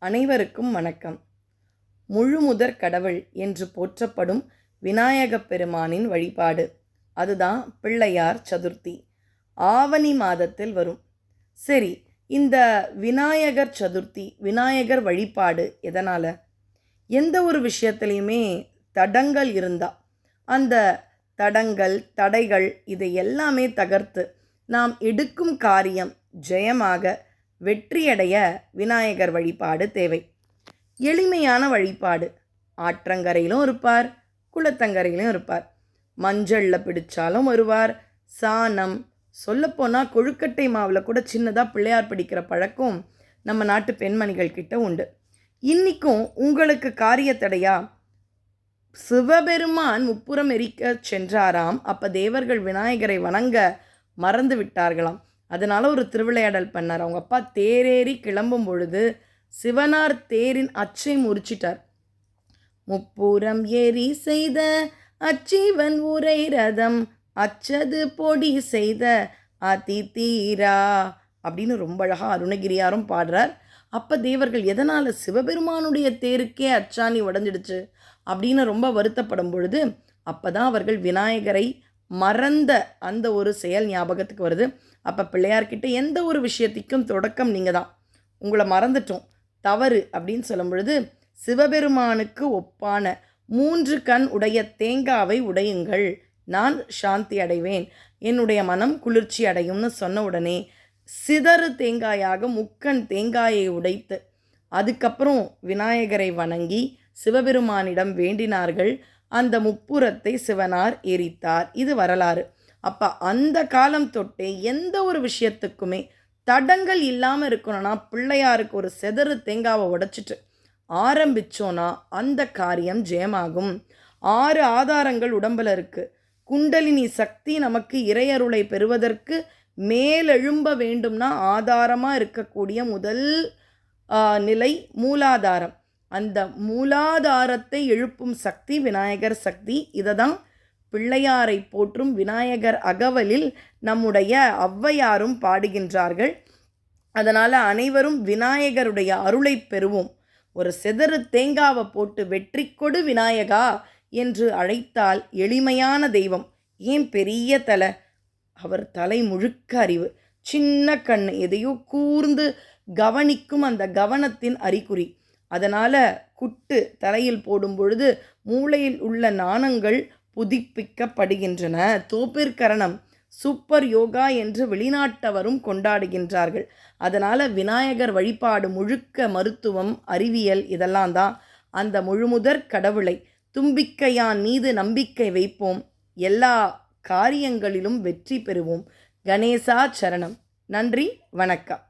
அனைவருக்கும் வணக்கம். முழுமுதற் கடவுள் என்று போற்றப்படும் விநாயகப் பெருமானின் வழிபாடு. அதுதான் பிள்ளையார் சதுர்த்தி. ஆவணி மாதத்தில் வரும். சரி இந்த விநாயகர் சதுர்த்தி விநாயகர் வழிபாடு எதனால்? எந்த ஒரு விஷயத்துலையுமே தடங்கள் இருந்தால் அந்த தடங்கள் தடைகள் இதை எல்லாமே தகர்த்து நாம் எடுக்கும் காரியம் ஜெயமாக வெற்றியடைய விநாயகர் வழிபாடு தேவை. எளிமையான வழிபாடு. ஆற்றங்கரையிலும் இருப்பார் குளத்தங்கரையிலும் இருப்பார். மஞ்சளில் பிடிச்சாலும் வருவார். சாணம் சொல்லப்போனால் கொழுக்கட்டை மாவில் கூட சின்னதாக பிள்ளையார் பிடிக்கிற பழக்கம் நம்ம நாட்டு பெண்மணிகள் கிட்ட உண்டு. இன்றைக்கும் உங்களுக்கு காரியத்தடையா? சிவபெருமான் முப்புறம் எரிக்க சென்றாராம் அப்போ தேவர்கள் விநாயகரை வணங்க மறந்து விட்டார்களாம். அதனால் ஒரு திருவிளையாடல் பண்ணார். அவங்க அப்பா தேரேறி கிளம்பும் பொழுது சிவனார் தேரின் அச்சை முறிச்சிட்டார். முப்புறம் ஏறி செய்த அச்சீவன் உரை ரதம் அச்சது பொடி செய்த அதி தீரா அப்படின்னு ரொம்ப அழகாக அருணகிரியாரும் பாடுறார். அப்போ தேவர்கள் எதனால் சிவபெருமானுடைய தேருக்கே அச்சாணி உடஞ்சிடுச்சு அப்படின்னு ரொம்ப வருத்தப்படும் பொழுது அப்போ தான் அவர்கள் விநாயகரை மறந்த அந்த ஒரு செயல் ஞாபகத்துக்கு வருது. அப்போ பிள்ளையார்கிட்ட எந்த ஒரு விஷயத்திற்கும் தொடக்கம் நீங்கள் தான். உங்களை மறந்துட்டோம். தவறு அப்படின்னு சொல்லும் பொழுது சிவபெருமானுக்கு ஒப்பான மூன்று கண் உடைய தேங்காவை உடையுங்கள். நான் சாந்தி அடைவேன். என்னுடைய மனம் குளிர்ச்சி அடையும்னு சொன்ன உடனே சிதறு தேங்காயாக முக்கண் தேங்காயை உடைத்து அதுக்கப்புறம் விநாயகரை வணங்கி சிவபெருமானிடம் வேண்டினார்கள். அந்த முப்புறத்தை சிவனார் எரித்தார். இது வரலாறு. அப்போ அந்த காலம் தொட்டே எந்த ஒரு விஷயத்துக்குமே தடங்கள் இல்லாமல் இருக்கணும்னா பிள்ளையாருக்கு ஒரு செதறு தேங்காவை உடைச்சிட்டு ஆரம்பித்தோன்னா அந்த காரியம் ஜெயமாகும். ஆறு ஆதாரங்கள் உடம்பில் இருக்குது குண்டலினி சக்தி நமக்கு இறையருளை பெறுவதற்கு மேலெழும்ப வேண்டும்னா ஆதாரமாக இருக்கக்கூடிய முதல் நிலை மூலாதாரம். அந்த மூலாதாரத்தை எழுப்பும் சக்தி விநாயகர் சக்தி இதை தான் பிள்ளையாரை போற்றும் விநாயகர் அகவலில் நம்முடைய ஔவையாரும் பாடுகின்றார்கள். அதனால் அனைவரும் விநாயகருடைய அருளை பெறுவோம். ஒரு செதறு தேங்காவை போட்டு வெற்றி கொடு விநாயகா என்று அழைத்தால் எளிமையான தெய்வம். ஏன் பெரிய தலை? அவர் தலை முழுக்க அறிவு. சின்ன கண் எதையோ கூர்ந்து கவனிக்கும் அந்த கவனத்தின் அறிகுறி. அதனால் குட்டு தலையில் போடும் பொழுது மூளையில் உள்ள நாணங்கள் புதுப்பிக்கப்படுகின்றன. தோப்பிற்கரணம் சூப்பர் யோகா என்று வெளிநாட்டவரும் கொண்டாடுகின்றார்கள். அதனால் விநாயகர் வழிபாடு முழுக்க மருத்துவம் அறிவியல் இதெல்லாம் தான். அந்த முழுமுதற் கடவுளை தும்பிக்கையான் மீது நம்பிக்கை வைப்போம். எல்லா காரியங்களிலும் வெற்றி பெறுவோம். கணேசா சரணம். நன்றி வணக்கம்.